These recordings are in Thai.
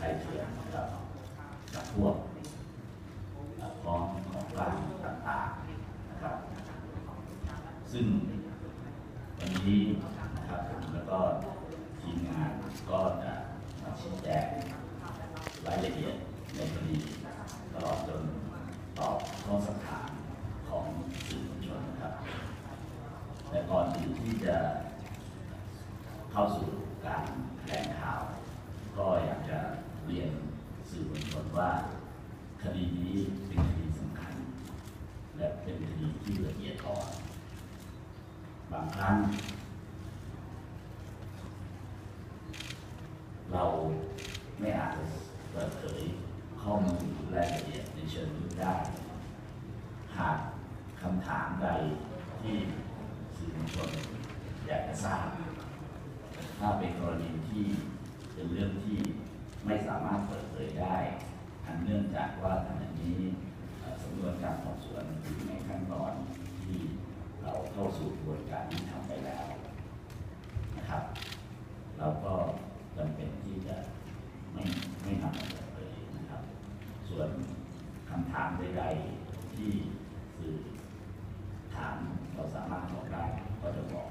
ใกล้เคียงกับกับพวกของของกลางต่างๆนะครับ ซึ่งวันนี้นะครับผมแล้วก็ทีมงานก็จะมาชี้แจงรายละเอียดในคดีตลอดจนตอบข้อสักถามของสื่อมวลชนนะครับ แต่ก่อนอื่นที่จะเข้าสู่การแถลงข่าว ก็อยากจะเรียนสื่อมวลชนว่า คดีนี้เป็นคดีสำคัญ และเป็นคดีที่ละเอียดอ่อน บางครั้ง เราไม่อาจจะเปิดเผยข้อมูลรายละเอียดในเชิงลึกได้ หากคำถามใดที่สื่อมวลชนอยากจะทราบ ถ้าเป็นกรณีที่เป็นเรื่องที่ไม่สามารถเปิดเผยได้อันเนื่องจากว่าขณะนี้เอ่อสำนวนการสอบสวนอยู่ในขั้นตอนที่เราเข้าสู่กระบวนการที่ทำไปแล้วนะครับ เราก็จำเป็นที่จะไม่ไม่นำมาเปิดเผยนะครับ ส่วนคำถามใดๆที่สื่อถามเราสามารถบอกได้ก็จะบอก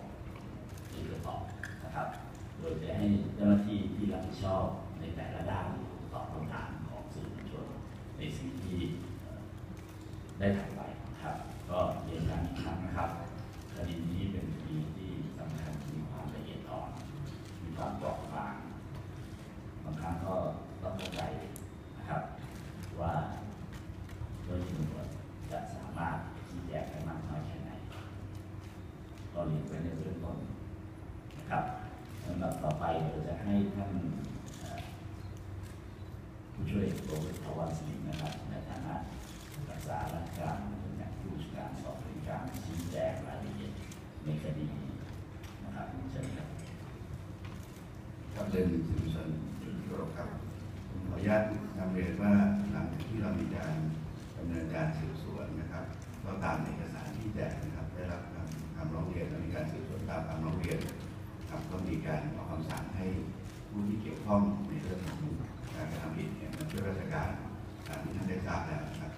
หรือจะตอบนะครับ โดยจะให้เจ้าหน้าที่ที่รับผิดชอบในแต่ละด้านตอบคำถามของสื่อมวลชนในสิ่งที่เอ่อได้ทำไปนะครับ ก็เรียนย้ำอีกครั้งนะครับคดีนี้เป็นคดีที่สำคัญมีความละเอียดอ่อน มีความเปราะบางบางครั้งก็ ต้องเข้าใจนะครับ ว่าโดยตำรวจจะสามารถชี้แจงได้มากน้อยแค่ไหนก็เรียนไว้ในเบื้องต้นนะครับสำหรับต่อไปเราจะให้ท่านเอ่อผู้ช่วยโรเบิร์ตทวันสิรินะครับในฐานะรักษาราชการตำแหน่งผู้จัดการสอบสวนกลางชี้แจงรายละเอียดในคดีนี้นะครับเชิญครับ ครับเรียนสื่อมวลชนทุกท่านครับผมขออนุญาตนำเรียนว่าหลังจากที่เรามีการดำเนินการสืบสวนนะครับ ก็ตามเอกสารที่แจกนะครับ ได้รับคำคำร้องเรียนและมีการสืบสวนตามคำร้องเรียนครับก็มีการออกคำสั่งให้ผู้ที่เกี่ยวข้องในเรื่องของการกระทำผิดเนี่ยมาช่วยราชการตามที่ท่านได้ทราบแล้วนะครับ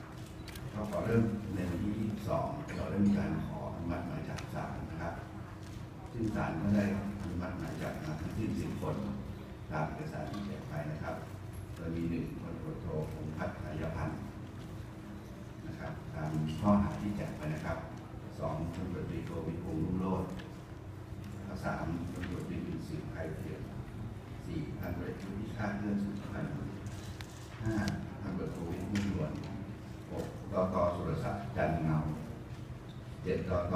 ก็ขอเริ่มในวันที่22เราได้มีการขออนุมัติหมายจับศาลนะครับ ซึ่งศาลก็ได้อนุมัติหมายจับมาทั้งสิ้นสิบคนตามเอกสารที่แจกไปนะครับโดยมีหนึ่งพลตรวจโทพงษ์พัฒน์อายพันธ์นะครับตามข้อหาที่แจกไปนะครับสองตำรวจตรีโทวิพงษ์รุ่งโรจน์สามตำรวจตรีวิสิทธิ์ไพเพียรสี่ตำรวจตรีพิชาติเลื่อนสุขพันธ์ห้าพันตำรวจโทวิทย์มุ่งหลวน ตตสุรศักดิ์จันเงาเจ็ดตต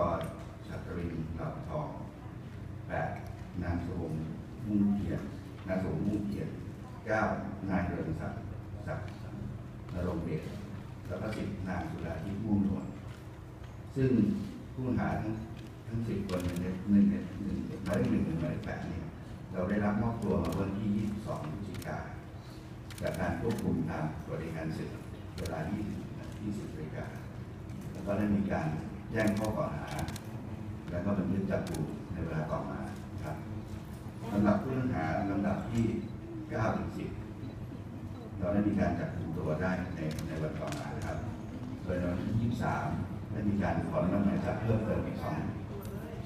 ชัตรินเหล่าทองแปดนางสวงมุ่งเกียรตินางสวงมุ่งเกียรติเก้านายเรืองศักดิ์ศักดิ์นรงเดชแล้วก็สิบนางสุดาทิพย์มุ่งนวลซึ่งผู้หาทั้งทั้งสิบคนในหนึ่งในหนึ่งหมายเลขหนึ่งถึงหมายเลขแปดเนี่ยเราได้รับมอบตัวมาวันที่ 22พฤศจิกาจากการควบคุมตามบริการศึกเวลา 20 20นาฬิกาแล้วก็ได้มีการแจ้งข้อกล่าวหา แล้วก็บันทึกจับกลุ่มในเวลาต่อมาครับสำหรับผู้ต้องหาลำดับที่9ถึง10เราได้มีการจับกลุ่มตัวได้ในในวันต่อมาครับโดยในวันที่ 23 ได้มีการขออนุมัติจับเพิ่มเติมอีกสอง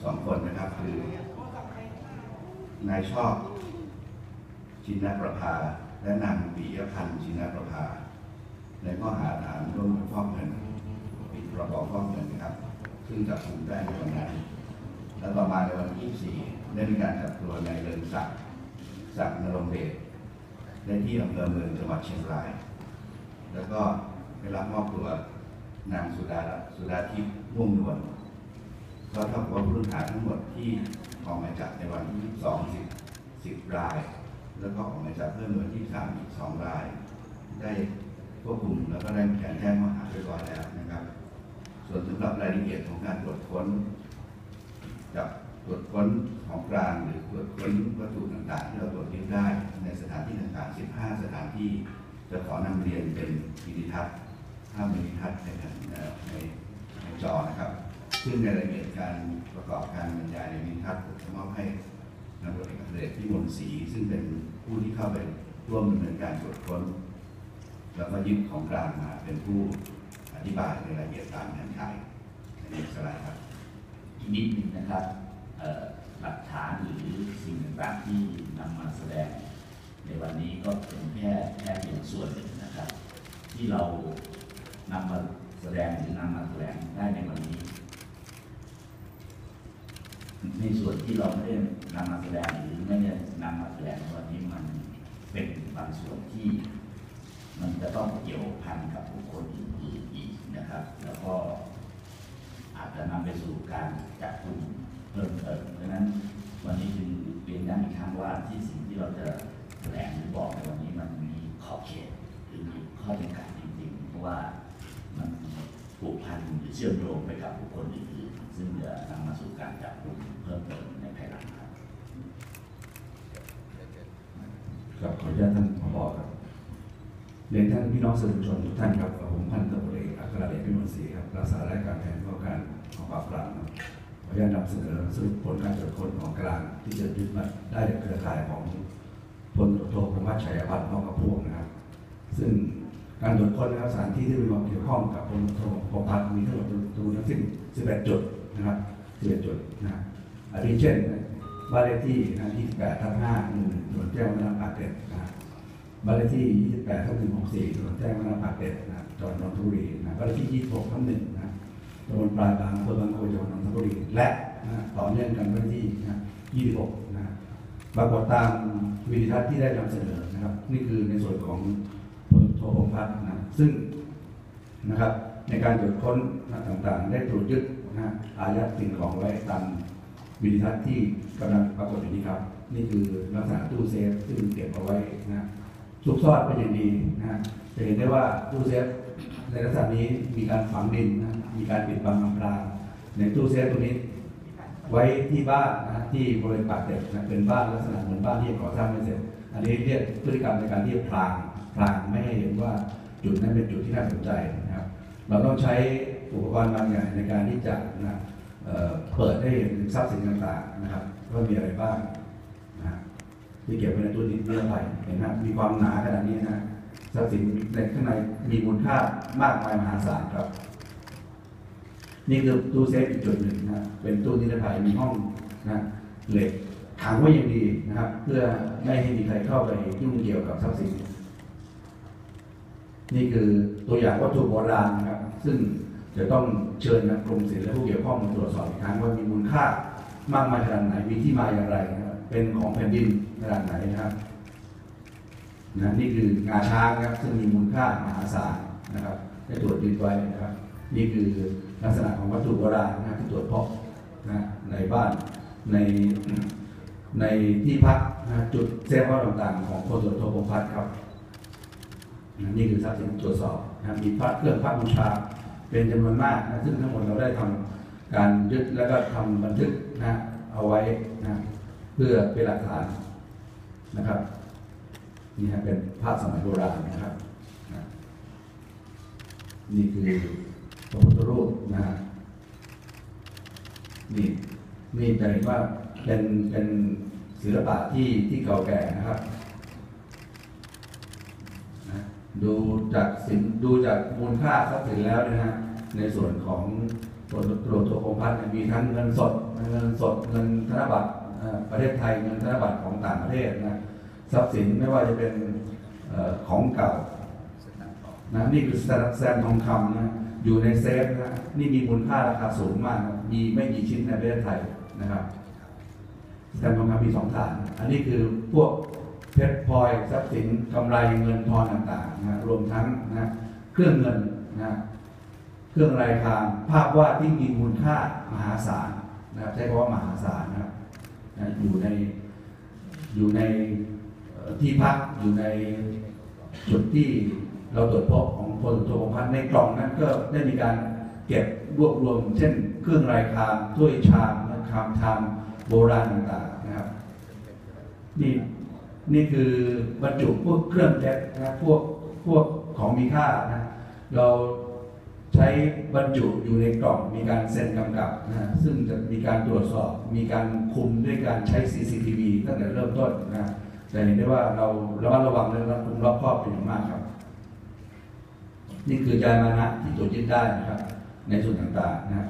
สองคนนะครับ คือนายชอบชินประภาและนางปิยพันธ์ชินประภา ในข้อหาฐานร่วมกันฟอกเงินผิดประกอบฟอกเงินนะครับ ซึ่งจับกลุ่มได้ในวันนั้น และต่อมาในวันที่4ได้มีการจับตัวนายเริงศักดิ์ศักดิ์นรงเดชในที่อำเภอเมืองจังหวัดเชียงราย แล้วก็ได้รับมอบตัวนางสุดาสุดาทิพย์ม่วงนวลก็เท่ากับว่าผู้ต้องหาทั้งหมดที่ออกหมายจับในวันที่22 10 10ราย แล้วก็ออกหมายจับเพิ่มในวันที่3อีก2ราย ได้ ควบคุมแล้วก็ได้มีการแจ้งข้อหาเรียบร้อยแล้วนะครับ ส่วนสำหรับรายละเอียดของการตรวจค้นกับตรวจค้นของกลางหรือตรวจค้นวัตถุต่างๆ ที่เราตรวจยึดได้ในสถานที่ต่างๆ 15 สถานที่จะขอนำเรียนเป็นวิดีทัศน์ถ้ามีวิดีทัศน์ในในในจอนะครับ ซึ่งในรายละเอียดการประกอบการบรรยายในวิดีทัศน์ผมจะมอบให้นำบทเอกอัครเดชพิมลศรีซึ่งเป็นผู้ที่เข้าไปร่วมดำเนินการตรวจค้น แล้วก็ยึดของกลางมาเป็นผู้อธิบายในรายละเอียดตามเงื่อนไขในนี้สไลด์ครับ อีกนิดหนึ่งนะครับหลักฐานหรือสิ่งต่างๆที่นำมาแสดง ในวันนี้ก็เป็นแค่แค่เพียงส่วนหนึ่งนะครับ ที่เรานำมาแสดงหรือนำมาแถลงได้ในวันนี้ ในส่วนที่เราไม่ได้นำมาแสดงหรือไม่ได้นำมาแถลงวันนี้มันเป็นบางส่วนที่ มันจะต้องเกี่ยวพันกับบุคคลอื่นๆอีกนะครับ แล้วก็อาจจะนำไปสู่การจับกลุ่มเพิ่มเติมเพราะนั้นวันนี้จึงเรียนย้ำอีกครั้งว่าที่สิ่งที่เราจะแถลงหรือบอกในวันนี้มันมีขอบเขตหรือมีข้อจำกัดจริงๆ เพราะว่ามันผูกพันหรือเชื่อมโยงไปกับบุคคลอื่นๆซึ่งจะนำมาสู่การจับกลุ่มเพิ่มเติมในภายหลังครับครับขออนุญาตท่านผอครับ เรียนท่านพี่น้องสื่อมวลชนทุกท่านครับผมพันตำรวจเอกอัครเดชพิมลศรีครับรักษาราชการแทนผู้การของปราบปรามครับขออนุญาตนำเสนอสรุปผลการตรวจค้นของกลาง ที่จะยึดมาได้จากเครือข่ายของพลตรวจโทพงษ์วัชชัยพัฒน์พร้อกับพวกนะครับ ซึ่งการตรวจค้นนะครับสถานที่ที่มีความเกี่ยวข้องกับพลตรวจโทพงษ์พัฒน์มีทั้งหมดรวทั้งสิ้น11 จุดนะครับ11จุดนะอาทิเช่นบ้านเลขที่นะ28ทับ5หมู่ถนนแจ้งวัฒนะปากเกร็ดนะครับ บ้านเลขที่ 28ทับ164ถนนแจ้งวัฒนะปากเกร็ดนะครับจังหวัดนนทบุรีนะบ้านเลขที่ 26ทับ1นะตำบลปลายบางอำเภอบางโพจังหวัดนนทบุรี และนะต่อเนื่องกันบ้านเลขที่นะ26นะปรากฏตามวิดีทัศน์ที่ได้นำเสนอนะครับ นี่คือในส่วนของพลโทพงพัฒน์นะซึ่งนะครับในการตรวจค้นต่างๆ ได้ตรวจยึดนะอายัดสิ่งของไว้ตามวิดีทัศน์ที่กำลังปรากฏอยู่นี้ครับ นี่คือลักษณะตู้เซฟซึ่งเก็บเอาไว้นะฮะ ซุกซ่อนเป็นอย่างดีนะฮะจะเห็นได้ว่าตู้เซฟในลักษณะนี้มีการฝังดินนะมีการปิดบังอำพรางในตู้เซฟตัวนี้ ไว้ที่บ้านนะฮะที่บริเวณปากเกร็ดนะเป็นบ้านลักษณะเหมือนบ้านที่ยังก่อสร้างไม่เสร็จ อันนี้เรียกพฤติกรรมในการที่พรางพรางไม่ให้เห็นว่าจุดนั้นเป็นจุดที่น่าสนใจนะครับ เราต้องใช้อุปกรณ์บางอย่างในการที่จะนะเเปิดให้เห็นทรัพย์สินต่างๆนะครับว่ามีอะไรบ้าง ที่เก็บไว้ในตู้ดินเรื่องไปเห็นไหมมีความหนาขนาดนี้นะทรัพย์สินในข้างในมีมูลค่ามากมายมหาศาลครับ นี่คือตู้เซฟอีกจุดหนึ่งนะเป็นตู้นิรภัยมีห้องนะเหล็กขังไว้อย่างดีนะครับ เพื่อไม่ให้มีใครเข้าไปยุ่งเกี่ยวกับทรัพย์สิน นี่คือตัวอย่างวัตถุโบราณนะครับ ซึ่งจะต้องเชิญนักกรมศิลป์และผู้เกี่ยวข้องมาตรวจสอบอีกครั้งว่ามีมูลค่ามากมายขนาดไหนมีที่มาอย่างไรนะครับ เป็นของแผ่นดินขนาดไหนนะครับนะนี่คืองาช้างนะครับซึ่งมีมูลค่ามหาศาลนะครับได้ตรวจยึดไว้นะครับ นี่คือลักษณะของวัตถุโบราณนะครับที่ตรวจพบนะในบ้านในในที่พักนะจุดเซฟเฮาต่างๆ ของพลตรวจโทพงพัฒน์ครับนะนี่คือทรัพย์สินตรวจสอบนะมีพระเครื่องพระบูชาเป็นจำนวนมากนะซึ่งทั้งหมดเราได้ทำการยึดแล้วก็ทำบันทึกนะเอาไว้นะ พื่อเป็นหลักฐานนะครับนี่ฮะเป็นภาพสมัยโบราณนะครับ นี่คือพระพุทธรูปนะฮะนี่นี่จะเห็นว่าเป็นเป็นศิลปะที่ที่เก่าแก่นะครับนะดูจากสินดูจากมูลค่าทรัพย์สินแล้วนะฮะในส่วนของตัวตัวตัวองพัฒน์เนี่ยมีทั้งเงินสดเงินสดเงินธนบัตร ประเทศไทยเงินธนบัตรของต่างประเทศนะทรัพย์สินไม่ว่าจะเป็นอของเก่านะนี่คือแซมแซมทองคำนะอยู่ในเซฟนะนี่มีมูลค่าราคาสูงมาก มีไม่กี่ชิ้นในประเทศไทยนะครับแซมทองคำมีสองฐาน อันนี้คือพวกเพชรพลอยทรัพย์สินกำไรเงินทองต่างๆนะรวมทั้งนะเครื่องเงินนะเครื่องรายทางภาพวาดที่มีมูลค่ามหาศาลนะครับใช้คำว่ามหาศาลนะครับ นะอยู่ในอยู่ในที่พักอยู่ในจุดที่เราตรวจพบของพลโทพงษ์พันในกล่องนั้นก็ได้มีการเก็บรวบรวม เช่น เครื่องรายทางถ้วยชามนะครับชามโบราณต่างๆนะครับ นี่นี่คือบรรจุพวกเครื่องเพชรนะพวกพวกของมีค่านะเรา ช้บรรจุอยู่ในกล่องมีการเซ็นกำกับนะซึ่งจะมีการตรวจสอบมีการคุมด้วยการใช้ CCTV ตั้งแต่เริ่มต้นนะจะเห็นได้ว่าเราระมัดระวังและรัดกุมรอบครอบเป็นอย่างมากครับ นี่คือยานพานะที่ตรวจยึดได้นะครับ ในส่วนต่างๆนะครับ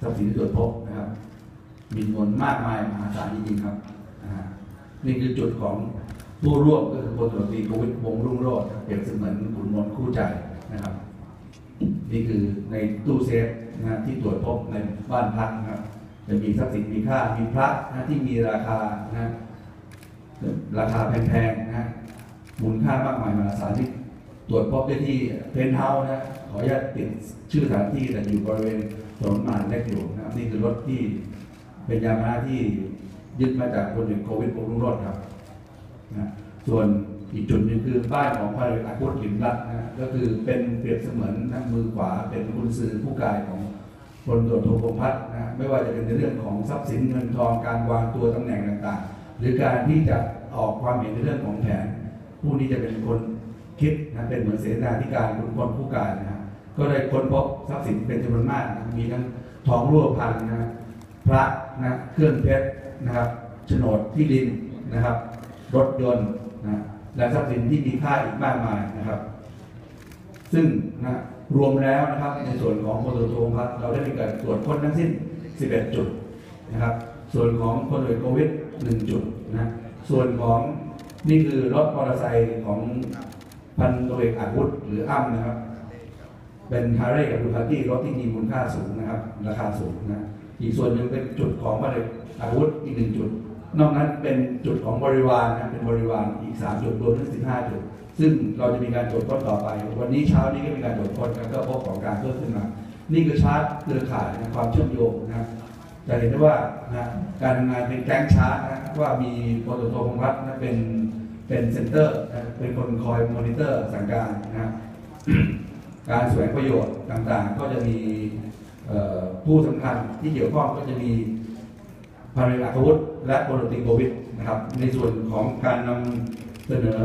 ทรัพย์สินที่ตรวจพบนะครับ มีจำนวนมากมายมหาศาลจริงๆครับนะฮะนี่คือจุดของผู้ร่วมก็คือพลตรวจตีโควิดวงรุ่งโรจน์เปรียบเสมือนขุนนนคู่ใจ นี่คือในตู้เซฟนะที่ตรวจพบในบ้านพักนะครับจะมีทรัพย์สินมีค่ามีพระนะที่มีราคานะราคาแพงๆนะมูลค่ามากมายมหาศาลที่ตรวจพบได้ที่เพนท์เฮาส์นะขออนุญาตติดชื่อสถานที่แต่อยู่บริเวณถนนมาดเล็กอยู่นะครับนี่คือรถที่เป็นยานพาที่ยึดมาจากพลเอกโควิดวงรุ่งรจน์ครับนะส่วน อีกจุดหนึงคือบ้านของพระเอกอาคุตลิมรัตน์นะก็คือเป็นเปรียบเสมือนนะมือขวาเป็นกุญสือผู้กายของพลตรวจโทพงพัฒน์นะไม่ว่าจะเป็นในเรื่องของทรัพย์สินเงินทองการวางตัวตำแหน่งต่างๆ หรือการที่จะออกความเห็นในเรื่องของแผน ผู้นี้จะเป็นคนคิดนะเป็นเหมือนเสนาธิการคุณพลผู้การนะฮะก็ได้ค้นพบทรัพย์สินเป็นจำนวนมากนะมีทั้งทองรูปพรรณนะพระนะเครื่องเพชรนะครับโฉนดที่ดินนะครับ รถยนต์นะ และทรัพย์สินที่มีค่าอีกมากมายนะครับ ซึ่งนะรวมแล้วนะครับ ในส่วนของพลตรวจโทพัฒเราได้มีการตรวจค้นทั้งสิ้น 11 จุดนะครับ ส่วนของพลตรวจโควิด 1 จุดนะส่วนของนี่คือรถมอเตอร์ไซค์ของพันตรวจเอกอาวุธหรืออ้ำนะครับ เป็นฮาร์เรย์กับดูคาตี้รถที่มีมูลค่าสูงนะครับ ราคาสูงนะอีกส่วนหนึ่งเป็นจุดของพลเอกอาวุธอีกหนึ่งจุด นอกนั้นเป็นจุดของบริวารนะเป็นบริวารอีก 3 จุดรวมทั้ง 15 จุด ซึ่งเราจะมีการตรวจค้นต่อไป วันนี้เช้านี้ก็มีการตรวจค้นแล้วก็พบของการเพิ่มขึ้นมา นี่คือชาร์ตเครือข่ายนะความเชื่อมโยงนะจะเห็นได้ว่านะการทำงานเป็นแก๊งชาร์ตนะว่ามีปตทพงษ์พัฒน์นะเป็นเป็นเซ็นเตอร์นะเป็นคนคอยมอนิเตอร์สั่งการนะการแสวงประโยชน์ต่างๆ ก็จะมีผู้สำคัญที่เกี่ยวข้องก็จะมี พันเอกอัครวุฒิและพลตรีโควิดนะครับ ในส่วนของการนำเสนอ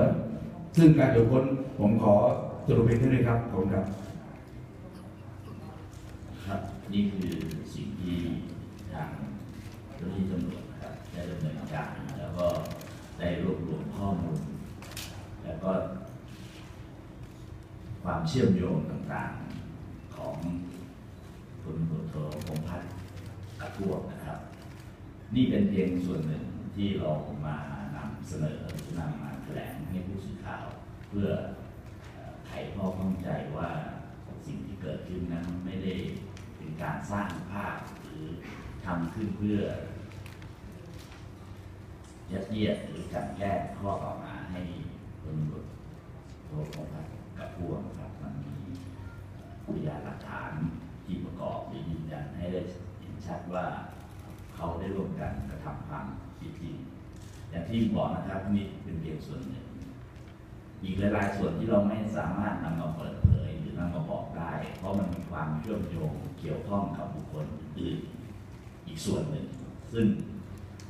ซึ่งการตรวจค้นผมขอสรุปเพียงเท่านี้ครับขอบคุณครับ ครับ นี่คือสิ่งที่ทางเจ้าหน้าที่ตำรวจนะครับได้ดำเนินการแล้วก็ได้รวบรวมข้อมูล แล้วก็ ความเชื่อมโยงต่างๆของคุณตำรวจโทพงพัฒน์กับพวกนะครับ นี่เป็นเพียงส่วนหนึ่งที่เรามานำเสนอนำมาแถลงให้ผู้สื่อข่าว เพื่อเอ่อไขข้อข้องใจว่าสิ่งที่เกิดขึ้นนั้นไม่ได้เป็นการสร้างภาพหรือทำขึ้นเพื่อยัดเยียดหรือกันแกล้งข้อกล่าวหาให้คนตำรวจโทพงษ์พัฒน์กับพวกครับมันมีพยานหลักฐานที่ประกอบหรือยืนยันให้ได้เห็นชัดว่า เขาได้ร่วมกันกระ ทำความผิดจริงอย่างที่บอกนะครับนี่เป็นเพียงส่วนหนึ่ง อีกหลายๆส่วนที่เราไม่สามารถนำมาเปิดเผยหรือนำมาบอกได้ เพราะมันมีความเชื่อมโยงเกี่ยวข้องกับบุคคลอื่นอีกส่วนหนึ่ง ซึ่ง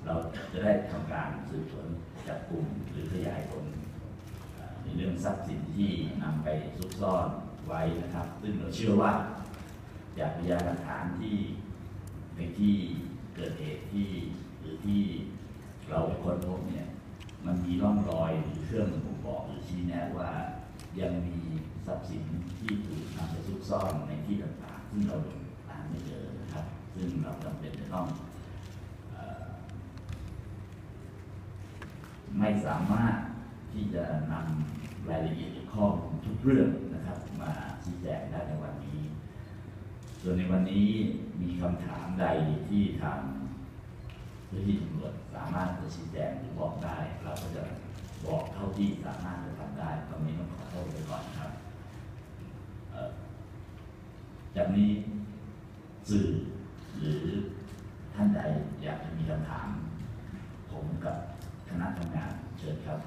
เราจะได้ทำการสืบสวนจับกลุ่มหรือขยายผลในเรื่องทรัพย์สินที่นำไปซุกซ่อนไว้นะครับ ซึ่งเราเชื่อว่าจากพยานหลักฐานที่ในที่เกิดเหตุที่หรือที่เราไปค้นพบเนี่ย มันมีร่องรอยเครื่องบ่งบอกหรือชี้แนะว่ายังมีทรัพย์สินที่ถูกนำไปซุกซ่อนในที่ต่างๆ ซึ่งเราตามไม่เจอนะครับ ซึ่งเราจำเป็นจะต้องอไม่สามารถที่จะนำรายละเอียดหรือข้อมูลทุกเรื่องนะครับ มาชี้แจงได้ในวันนี้ ส่วนในวันนี้มีคำถามใดที่ทาง พื่อที่ตำรวจสามารถจะชี้แจงหรือบอกได้ เราก็จะบอกเท่าที่สามารถจะทำได้ตรงนี้ต้องขอโทษไปก่อนครับจากนี้สื่อหรือท่านใดอยากจะมีคำถาม ผมกับคณะทำงานเชิญครับ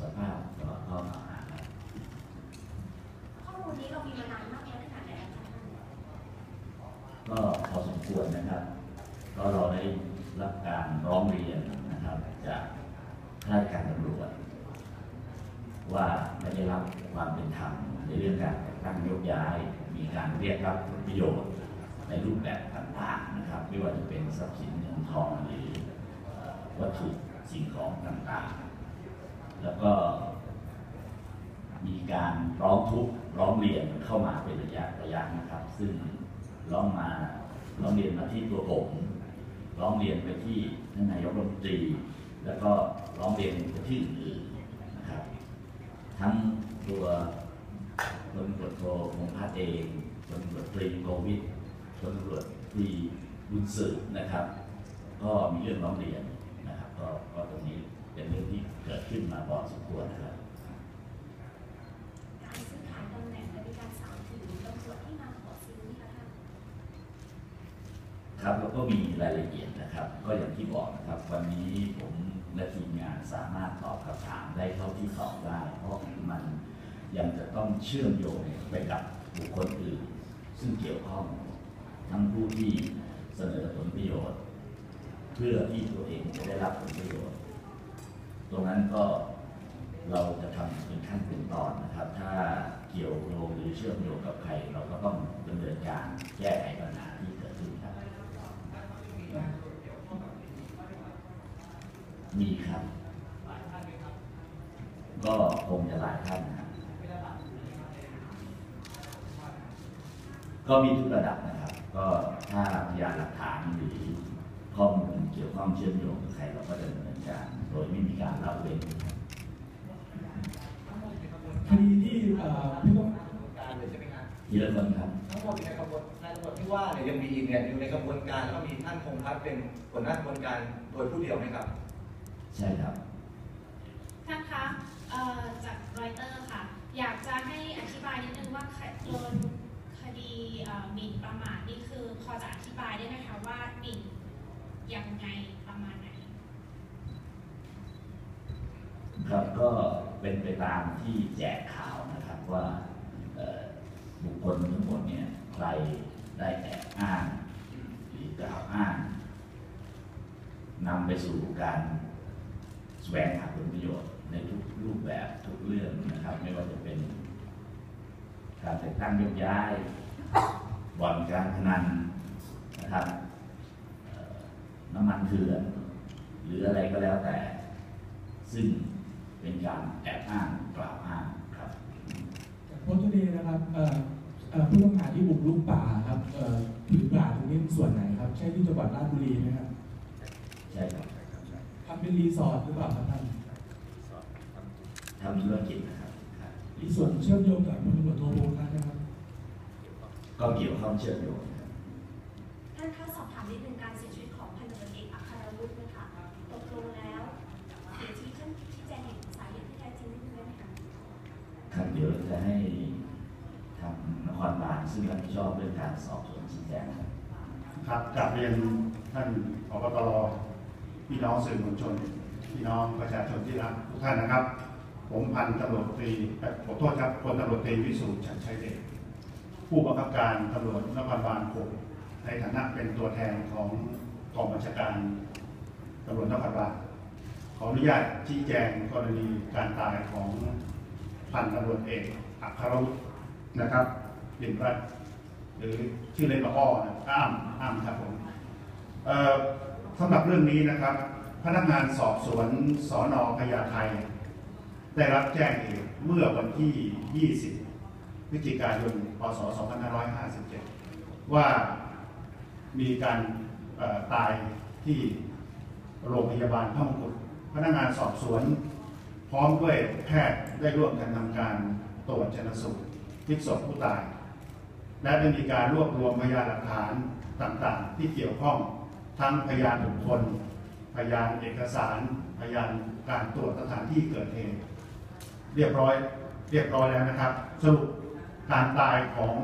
สภาพตลอดข้อกล่าวหาครับข้อมูลนี้เรามีมานานมากแล้วขนาดไหนคะท่านก็พอสมควรนะครับ ก็เราได้รับการร้องเรียนนะครับ จากข้าราชการตำรวจว่าได้รับความเป็นธรรมในเรื่องการแต่งตั้งโยกย้าย มีการเรียกรับผลประโยชน์ในรูปแบบต่างๆนะครับ ไม่ว่าจะเป็นทรัพย์สินเงินทองหรือเอ่อวัตถุสิ่งของต่างๆ แล้วก็มีการร้องทุกข์ร้องเรียนเข้ามาเป็นระยะระยะนะครับ ซึ่งร้องมาร้องเรียนมาที่ตัวผม ร้องเรียนไปที่ท่านนายกรัฐมนตรี แล้วก็ร้องเรียนไปที่อื่นๆนะครับ ทั้งตัวพลตำรวจโทพงษ์พัฒเองพลตำรวจตรีโกวิทพลตำรวจตรีบุญสืบนะครับ ก็มีเรื่องร้องเรียนนะครับ ก็ก็ตรงนี้ เป็นเรื่องที่เกิดขึ้นมาพอสมควรนะครับการซื้อขายตำแหน่งและมีการสาวถึงตำรวจที่มาขอซื้อนี่คะท่านครับแล้วก็มีรายละเอียดนะครับ ก็อย่างที่บอกนะครับ วันนี้ผมและทีมงานสามารถตอบคำถามได้เท่าที่ตอบได้ เพราะมันยังจะต้องเชื่อมโยงไปกับบุคคลอื่น ซึ่งเกี่ยวข้องทั้งผู้ที่เสนอผลประโยชน์ เพื่อที่ตัวเองจะได้รับผลประโยชน์ ตรงนั้นก็เราจะทำเป็นขั้นเป็นตอนนะครับ ถ้าเกี่ยวโยงหรือเชื่อมโยงกับใคร เราก็ต้องดำเนินการแก้ไขปัญหาที่เกิดขึ้นครับ มีครับ ก็คงจะหลายท่านนะครับก็มีทุกระดับนะครับ ก็ถ้าพยานหลักฐานหรือข้อมูล เกี่ยวข้องเชื่อมโยงกับใครเราก็จะดำเนินการโดยไม่มีการละเว้นครับคดีที่เอ่อผู้ต้องการเลยใช่ไหมครับทีละคนครับทั้งหมดอยู่ในกระบวนการตำรวจที่ว่าเนี่ยยังมีอีกเนี่ยอยู่ในกระบวนการแล้วก็มีท่านพงษ์พัฒน์เป็นหัวหน้ากระบวนการโดยผู้เดียวไหมครับ ใช่ครับท่านคะเอ่อจากรอยเตอร์ค่ะ อยากจะให้อธิบายนิดนึงว่าคโดนคดีเอ่อหมิ่นประมาทนี่คือพอจะอธิบายได้ไหมคะว่าหมิ่นยังไงประมาณไหน ครับก็เป็นไปตามที่แจกข่าวนะครับว่าบุคคลทั้งหมดเนี่ยใครได้แอบอ้างหรือกล่าวอ้างนำไปสู่การแสวงหาผลประโยชน์ ในทุกรูปแบบทุกเรื่องนะครับ ไม่ว่าจะเป็น การแต่งตั้งยกย้ายบ่อนการพนันนะครับน้ำมันเถื่อนหรืออะไรก็แล้วแต่ ซึ่ง เป็นการแอบอ้างกล่าวอ้างครับโพสต์นี้นะครับเอ่อเอ่อผู้ต้องหาที่บุกรุกป่าครับเอ่อผืนป่าตรงนี้ส่วนไหนครับ ใช่ที่จังหวัดราชบุรีไหมครับใช่ครับทำเป็นรีสอร์ทหรือเปล่าครับท่านทำธุรกิจนะครับครับมีส่วนเชื่อมโยงกับพลตำรวจโทโบทัศน์นะครับ ก็เกี่ยวข้องเชื่อมโยงครับท่านคะสอบถามนิดนึงการเสีย ซึ่งรับผิดชอบเรื่องการสอบสวนชี้แจงครับครับกลับเรียนท่านผบตรพี่น้องสื่อมวลชน พี่น้องประชาชนที่รักทุกท่านนะครับ ผมพันตำรวจตรีขอโทษครับพลตำรวจตรีวิสุทธิ์ชัดชัยเดชผู้บังคับการตำรวจนครบาลหกในฐานะเป็นตัวแทนของกองบัญชาการตำรวจนครบาลขออนุญาตชี้แจงกรณีการตายของพันตำรวจเอกอัครวุฒินะครับ ดินรัตหรือชื่อเล่นว่าอ้อนะอ้ามอ้ามครับผมสำหรับเรื่องนี้นะครับ พนักงานสอบสวนสอนอพญาไทได้รับแจ้งเหตุเมื่อวันที่ 20พฤศจิกายน พศ 2557 ว่ามีการตายที่โรงพยาบาลพระมงกุฎพนักงานสอบสวน พร้อมด้วยแพทย์ได้ร่วมกันทำการตรวจชนสูตรพลิกศพผู้ตาย และได้มีการรวบรวมพยานหลักฐานต่างๆ ที่เกี่ยวข้องทั้งพยานบุคคล พยานเอกสาร พยานการตรวจสถานที่เกิดเหตุเรียบร้อยเรียบร้อยแล้วนะครับ สรุปการตายของ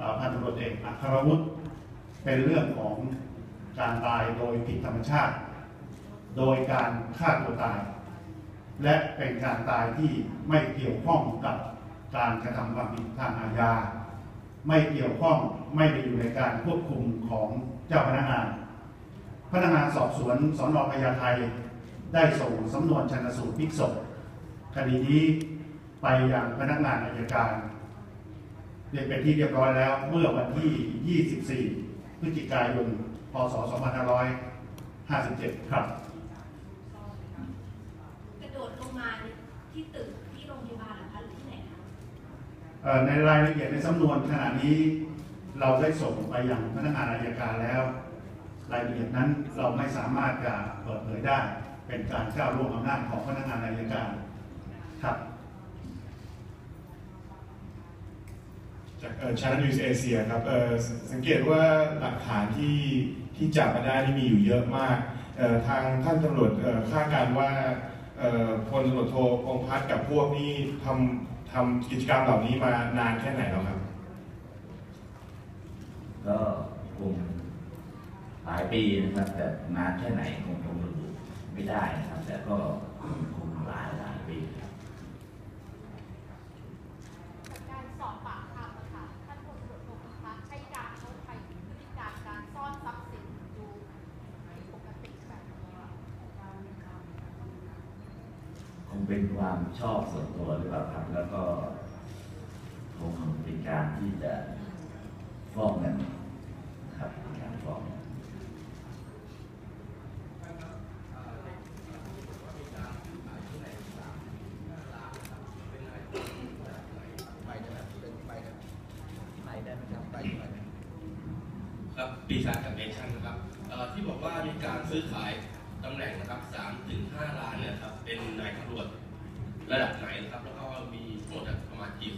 อพันตำรวจเอกอัครวุฒิเป็นเรื่องของการตายโดยผิดธรรมชาติ โดยการฆ่าตัวตาย และเป็นการตายที่ไม่เกี่ยวข้องกับการกระทำความผิดทางอาญา ไม่เกี่ยวข้องไม่ได้อยู่ในการควบคุมของเจ้าพนักงาน พนักงานสอบสวนสอนอพญาไทได้ส่งสำนวนชันสูตรพลิกศพคดีนี้ไปยังพนักงานอายการเรียนเป็นที่เรียบร้อยแล้วเมื่อวันที่ 24 พฤศจิกายน พศ 2557 ครับ กระโดดลงมาที่ตึกที่โรงพยาบาลเหรอคะหรือที่ไหนคะ เอ่อ ในรายละเอียดในสำนวนขณะนี้เราได้ส่งไปยังพนักงานอายการแล้ว รายละเอียดนั้นเราไม่สามารถจะเปิดเผยได้ เป็นการก้าวล่วงอำนาจของพนักงานอายการครับจากชาร์ลนิวส์เอเชียครับสังเกตว่าหลักฐานที่ที่จับมาได้ที่มีอยู่เยอะมาก ทางท่านตำรวจคาดการณ์ว่าพลตำรวจโทพงษ์พัฒน์กับพวกนี้ทำ ทำกิจกรรมเหล่านี้มานานแค่ไหนแล้วครับ ก็คงหลายปีนะครับ แต่นานแค่ไหนคงคงระบุไม่ได้นะครับ แต่ก็คงหลายหลายปีครับจากการสอบปากคำอะค่ะท่านพลตำรวจโทพิพัฒน์ใช้การเขาใช้พฤติการการซ่อนทรัพย์สินดูปกติแบบนี้อะคงเป็นความชอบส่วนตัวหรือเปล่าครับ แล้วก็คงเป็นการที่จะฟ้องเงินนะครับเป็นการฟ้องเงิน ครับ ปีศาจกับเนชั่นนะครับที่บอกว่ามีการซื้อขายตำแหน่งนะครับ3ถึง5ล้านเนี่ยครับเป็นนายตำรวจระดับไหนนะครับ แล้วก็มีทั้งหมดประมาณกี่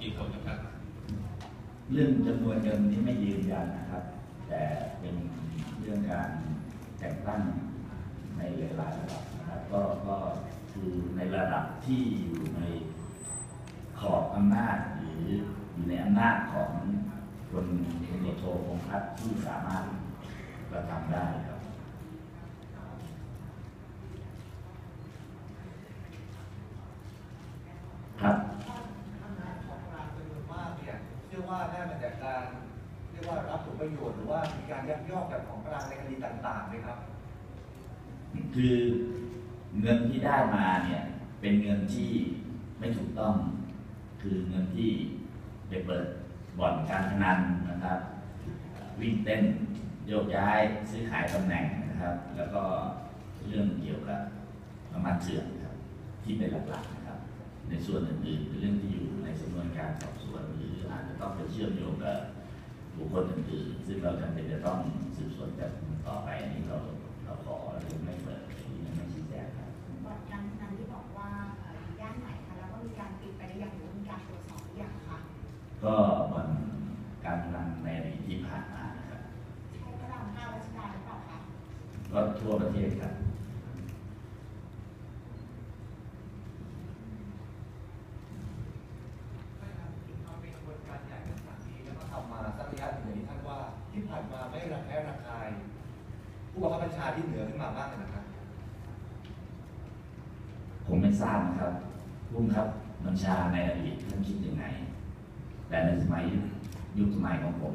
กี่คนนะครับ เรื่องจำนวนเงินนี้ไม่ยืนยันนะครับ แต่เป็นเรื่องการแต่งตั้งในหลายระดับนะครับก็ก็คือในระดับที่อยู่ในขอบอำนาจหรืออยู่ในอำนาจของคนตำรวจโทพงษ์พัฒน์ที่สามารถกระทำได้ครับ ครับ ท่านนายของกลางจำนวนมากเนี่ยเชื่อว่าได้มาจากการเรียกว่ารับผลประโยชน์หรือว่ามีการ ยักยอกจากของกลางในคดีต่างๆไหมครับ คือเงินที่ได้มาเนี่ยเป็นเงินที่ไม่ถูกต้อง คือเงินที่ไปเปิดบ่อนการพนันนะครับ วิ่งเต้นโยกย้ายซื้อขายตำแหน่งนะครับ แล้วก็เรื่องเกี่ยวกับน้ำมันเถื่อนครับ ที่เป็นหลักๆนะครับ ในส่วนอื่นๆเป็นเรื่องที่อยู่ในสำนวนการสอบสวนหรืออาจจะต้องไปเชื่อมโยงกับ บุคคลอื่นๆซึ่งเราจำเป็นจะต้องสืบสวนจับกลุ่มต่อไปอันนี้เราเราขอเราไม่เปิดเผยไม่ชี้แจงครับบ่อนการพนันที่บอกว่าเอ่อย่านไหนคะแล้วก็มีการปิดไปหรือยังหรือว่ามีการตรวจสอบหรือยังคะก็มันการพนันในอดีตที่ผ่านมานะครับใช่พระรามห้ารัชดาหรือเปล่าคะก็ทั่วประเทศครับ มันเป็นกระบวนการใหญ่ขนาดนี้แล้วก็ทำมาสักระยะหนึ่งอย่างที่ท่านว่าที่ผ่านมาไม่ระแคะระคาย ผู้บังคับบัญชาที่เหนือขึ้นมามากเลยนะครับ ผม ไม่ทราบนะครับพุ่มครับบัญชาในอดีตท่านคิดยังไง แต่ในสมัยยุคสมัยของผม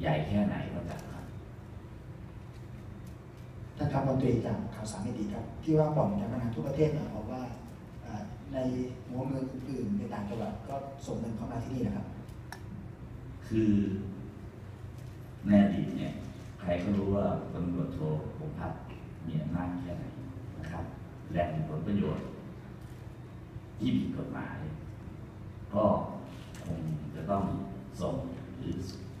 ใหญ่แค่ไหนก็จัดครับท่านครับมนตรีจากข่าวสารไม่ดีครับ ที่ว่าบ่อนการพนันทั่วประเทศเนี่ยบอกว่าอ่าในหัวเมืองอื่นๆในต่างจังหวัดก็ส่งเงินเข้ามาที่นี่นะครับ คือในอดีตเนี่ย ใครก็รู้ว่าตำรวจโทพงษ์พัฒน์มีอำนาจแค่ไหนนะครับ แหล่งผลประโยชน์ ที่ผิดกฎหมาย ก็คงจะต้องส่งหรือ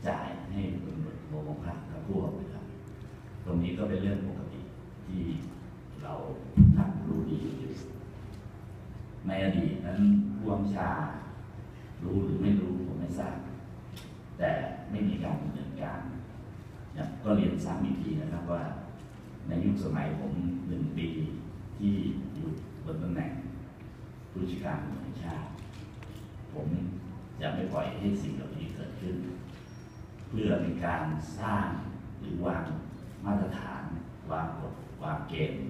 จ่ายให้ตำรวจโทพงษ์พัฒน์กับพวกนะครับ ตรงนี้ก็เป็นเรื่องปกติที่เราท่านรู้ดีอยู่ในอดีตนั้นผู้บัญชา รู้หรือไม่รู้ผมไม่ทราบ แต่ไม่มีการดำเนินการเนี่ยก็เรียนซ้ำอีกทีนะครับว่าในยุคสมัยผมหนึ่งปี ที่อยู่บนตำแหน่งผู้จัดการตำรวจแห่งชาติ ผมจะไม่ปล่อยให้สิ่งเหล่านี้เกิดขึ้น เพื่อเป็นการสร้างหรือวางมาตรฐานวางกฎวางเกณฑ์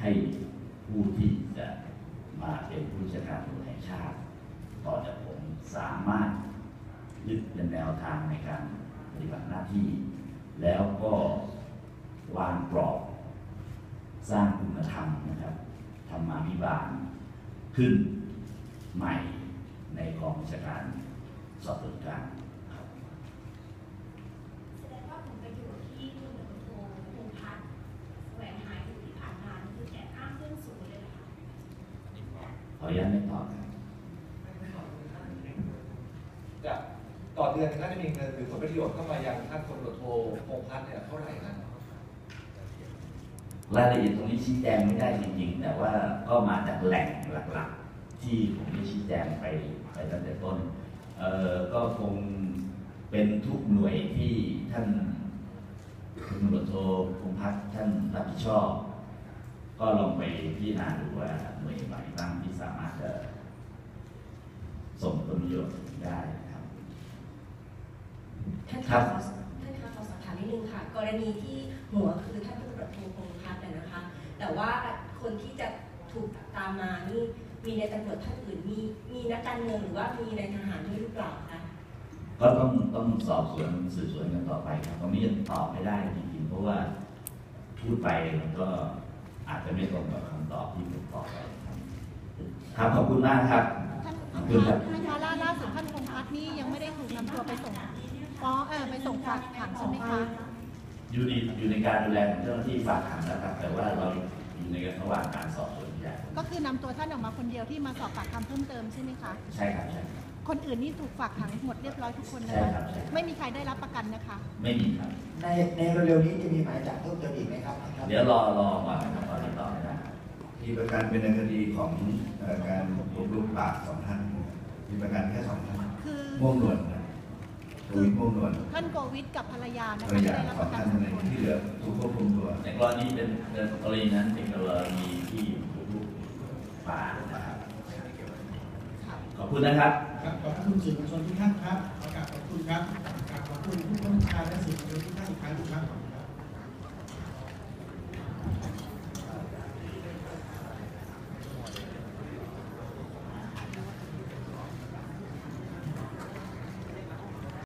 ให้ผู้ที่จะมาเป็นผู้จัดการตำรวจแห่งชาติ ต่อจากผมสามารถยึดเป็นแนวทางในการปฏิบัติหน้าที่ แล้วก็วางกรอบ สร้างคุณธรรมนะครับธรรมาภิบาลขึ้นใหม่ในกองวิชาการสอบสวนกลางครับ แสดงว่าผลประโยชน์ที่พลตำรวจโทพงษ์พัฒน์แสวงหาอยู่ที่ผ่านมานี่คือแอบอ้างเรื่องสูงเลยนะคะ ขออนุญาตไม่ตอบครับ จะต่อเดือนก็จะมีเงินหรือผลประโยชน์เข้ามายังท่านพลตำรวจโทพงษ์พัฒน์เนี่ยเท่าไหร่นะ รายละเอียดตรงนี้ชี้แจงไม่ได้จริงๆ แต่ว่าก็มาจากแหล่งหลักๆ ที่ผมได้ชี้แจงไปไปตั้งแต่ต้นเอ่อก็คงเป็นทุกหน่วยที่ท่านพลตำรวจโทพงษ์พัฒน์ท่านรับผิดชอบ ก็ลองไปพิจารณาดูว่าหน่วยไหนบ้างที่สามารถจะส่งผลประโยชน์ได้ครับท่านครัคะบขอท่านคะขอสอบถามนิดนึงค่ะ กรณีที่หัว แต่ว่าคนที่จะถูกตามมานี่มีในตำรวจท่านอื่นมีมีนักการเมืองหรือว่ามีในทหารด้วยหรือเปล่าคะก็ต้องต้องสอบสวนสืบสวนกันต่อไปครับตรงนี้ยังตอบไม่ได้จริงๆเพราะว่าพูดไปมันก็อาจจะไม่ตรงกับคำตอบที่ผมตอบไปครับครับขอบคุณมากครับท่านขอบคุณครับท่านคะล่าล่าสุดท่านพงษ์พัฒน์นี่ยังไม่ได้ถูกนำตัวไปส่งฟ้องเออไปส่งฝากขังใช่ไหมคะ อยู่ในอยู่ในการดูแลของเจ้าหน้าที่ฝากขังแล้วครับ แต่ว่าเราอยู่ในระหว่างการสอบสวนพยานก็คือนำตัวท่านออกมาคนเดียวที่มาสอบปากคำเพิ่มเติมใช่ไหมคะ ใช่ครับใช่ครับ คนอื่นนี่ถูกฝากขังหมดเรียบร้อยทุกคนนะใช่คะครับใช่ครับ ไม่มีใครได้รับประกันนะคะ ไม่มีครับ ในในเร็วๆนี้จะมีหมายจับเพิ่มเติมอีกไหมครับท่านเดี๋ยวรอรอก่อนนะครับตอนนี้ตอบไม่ได้ที่ประกันเป็นในคดีของเอ่อการบุกรุกป่าสองท่าน มีประกันแค่สองท่านคือ ม่วงนวล นะโดยม่วงนวลท่านโกวิทกับภรรยานะภรรคะยาได้รับสปองระกันท่านทุกในคนที่เหลือถูกควบคุมตัวในกรณีเป็นเป็นกรณีนั้นเป็นกรณีที่บุกรุกป่านะครับขอบคุณนะครับ ครับขอบคุณสื่อมวลชนทุกท่านครับขอกราบขอบคุณครับกราบขอบคุณผู้บัญชาการและสื่อมวลชนทุกท่านอีกครั้งหนึ่งครับ